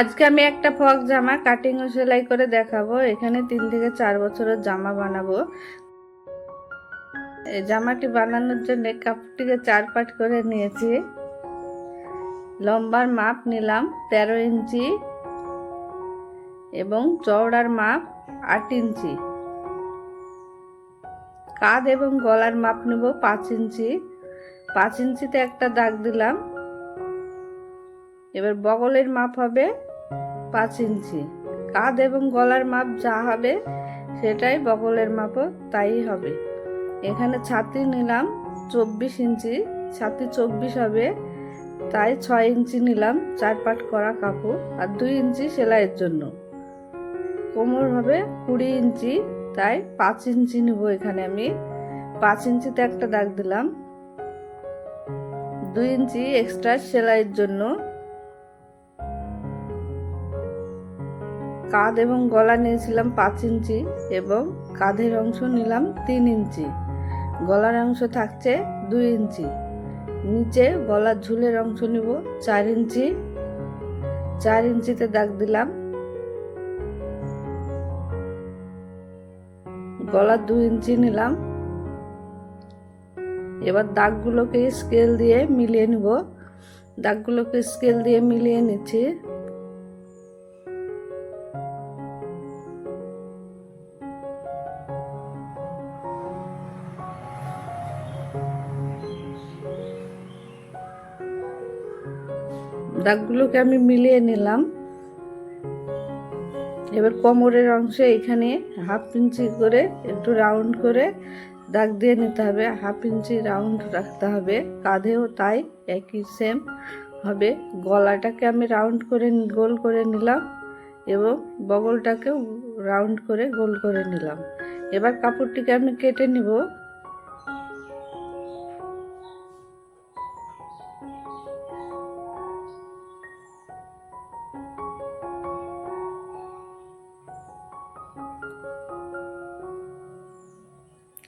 আজকে আমি একটা ফক জামা কাটিং ও সেলাই করে দেখাবো। এখানে তিন থেকে চার বছরের জামা বানাবো। এই জামাটি বানানোর জন্য কাপড়টিকে চার পাট করে নিয়েছি। লম্বার মাপ নিলাম তেরো ইঞ্চি এবং চওড়ার মাপ আট ইঞ্চি। কাঁধ এবং গলার মাপ নেব পাঁচ ইঞ্চি। পাঁচ ইঞ্চিতে একটা দাগ দিলাম। এবার বগলের মাপ হবে পাঁচ ইঞ্চি। কাঁধ এবং গলার মাপ যা হবে সেটাই বগলের মাপও তাই হবে। এখানে ছাতি নিলাম চব্বিশ ইঞ্চি। ছাতি চব্বিশ হবে, তাই ছয় ইঞ্চি নিলাম চার পাট করা কাপড় আর দুই ইঞ্চি সেলাইয়ের জন্য। কোমর হবে কুড়ি ইঞ্চি, তাই পাঁচ ইঞ্চি নেব এখানে আমি। পাঁচ ইঞ্চিতে একটা দাগ দিলাম। দুই ইঞ্চি এক্সট্রা সেলাইয়ের জন্য। কাঁধ এবং গলা নিয়েছিলাম পাঁচ ইঞ্চি এবং কাঁধের অংশ নিলাম তিন ইঞ্চি। গলার অংশ থাকছে দুই ইঞ্চি। নিচে গলার ঝুলের অংশ নিব চার ইঞ্চি। চার ইঞ্চিতে দাগ দিলাম। গলার দুই ইঞ্চি নিলাম। এবার দাগগুলোকে স্কেল দিয়ে মিলিয়ে নিব। দাগগুলোকে স্কেল দিয়ে মিলিয়ে নিচ্ছি। দাগগুলোকে আমি মিলিয়ে নিলাম। এবার কোমরের অংশে এখানে হাফ ইঞ্চি করে একটু রাউন্ড করে দাগ দিয়ে নিতে হবে। হাফ ইঞ্চি রাউন্ড রাখতে হবে। কাঁধেও তাই একই সেম হবে। গলাটাকে আমি রাউন্ড করে গোল করে নিলাম এবং বগলটাকেও রাউন্ড করে গোল করে নিলাম। এবার কাপড়টিকে আমি কেটে নিব।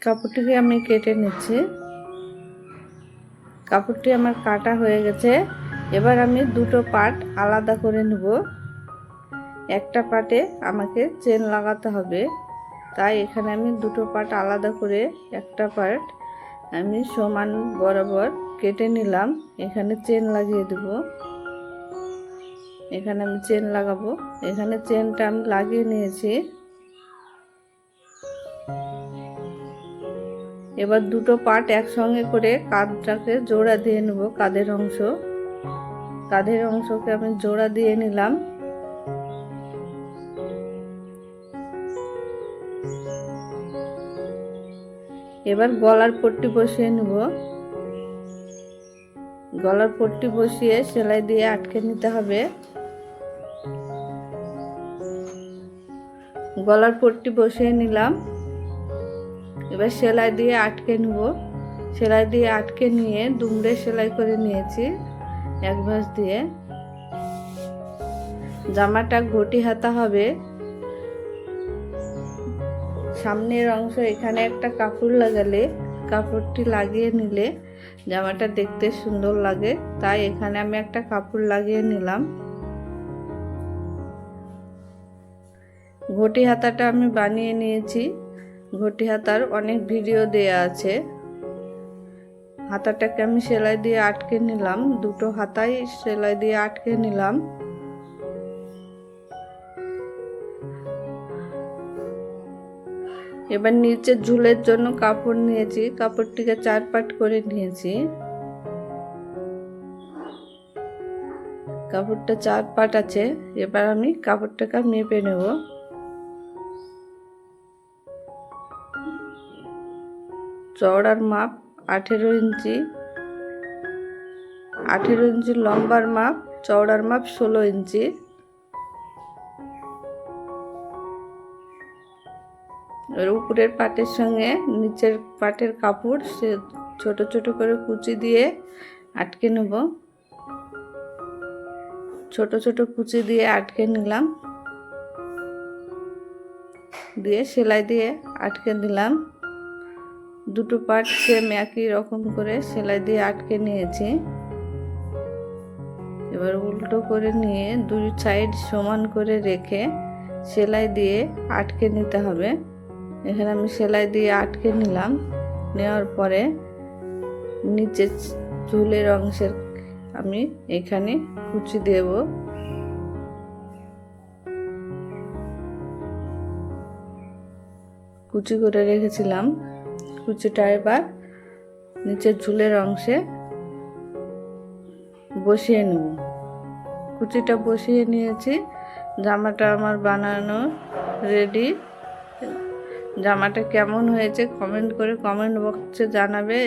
কাপড়টিকে আমি কেটে নিচ্ছি। কাপড়টি আমার কাটা হয়ে গেছে। এবার আমি দুটো পার্ট আলাদা করে নেব। একটা পার্টে আমাকে চেন লাগাতে হবে। তাই এখানে আমি দুটো পার্ট আলাদা করে একটা পার্ট আমি সমান বরাবর কেটে নিলাম। এখানে চেন লাগিয়ে দেব। এখানে আমি চেন লাগাবো। এখানে চেনটা আমি লাগিয়ে নিয়েছি। এবার দুটো পার্ট একসঙ্গে করে কাঁধটাকে জোড়া দিয়ে নেব কাঁধের অংশ। কাঁধের অংশকে আমি জোড়া দিয়ে নিলাম। এবার গলার পট্টি বসিয়ে নেব। গলার পট্টি বসিয়ে সেলাই দিয়ে আটকে নিতে হবে। গলার পট্টি বসিয়ে নিলাম। এবার সেলাই দিয়ে আটকে নেব। সেলাই দিয়ে আটকে নিয়ে দুমড়ে সেলাই করে নিয়েছি এক ভাঁজ দিয়ে। জামাটা ঘটি হাতা হবে। সামনের অংশ এখানে একটা কাপড় লাগালে, কাপড়টি লাগিয়ে নিলে জামাটা দেখতে সুন্দর লাগে। তাই এখানে আমি একটা কাপড় লাগিয়ে নিলাম। ঘটি হাতাটা আমি বানিয়ে নিয়েছি। ঘটি হাতার অনেক ভিডিও দেয়া আছে। হাতাটাকে আমি সেলাই দিয়ে আটকে নিলাম। দুটো হাতাই সেলাই দিয়ে আটকে নিলাম। এবার নিচে ঝুলের জন্য কাপড় নিয়েছি। কাপড়টিকে চার পাট করে নিয়েছি। কাপড়টা চার পাট আছে। এবার আমি কাপড়টাকে মেপে নেব। চওড়ার মাপ আঠেরো ইঞ্চি আঠেরো ইঞ্চি লম্বার মাপ, চওড়ার মাপ ষোলো ইঞ্চি। উপরের পাটের সঙ্গে নিচের পাটের কাপড় সে ছোট ছোট করে কুচি দিয়ে আটকে নেব। ছোট ছোট কুচি দিয়ে আটকে নিলাম। দিয়ে সেলাই দিয়ে আটকে দিলাম দুটো পার্ট সেম একই রকম করে সেলাই দিয়ে আটকে নিয়েছি। এবার উল্টো করে নিয়ে দুই সাইড সমান করে রেখে সেলাই দিয়ে আটকে নিতে হবে। এখানে আমি সেলাই দিয়ে আটকে নিলাম। নেওয়ার পরে নিচে চুলের অংশের আমি এখানে কুচি দেব। কুচি করে রেখেছিলাম। কুচিটা এবার নিচের ঝুলের অংশে বসিয়ে নেব। কুচিটা বসিয়ে নিয়েছি। জামাটা আমার বানানো রেডি জামাটা কেমন হয়েছে কমেন্ট করে কমেন্ট বক্সে জানাবে।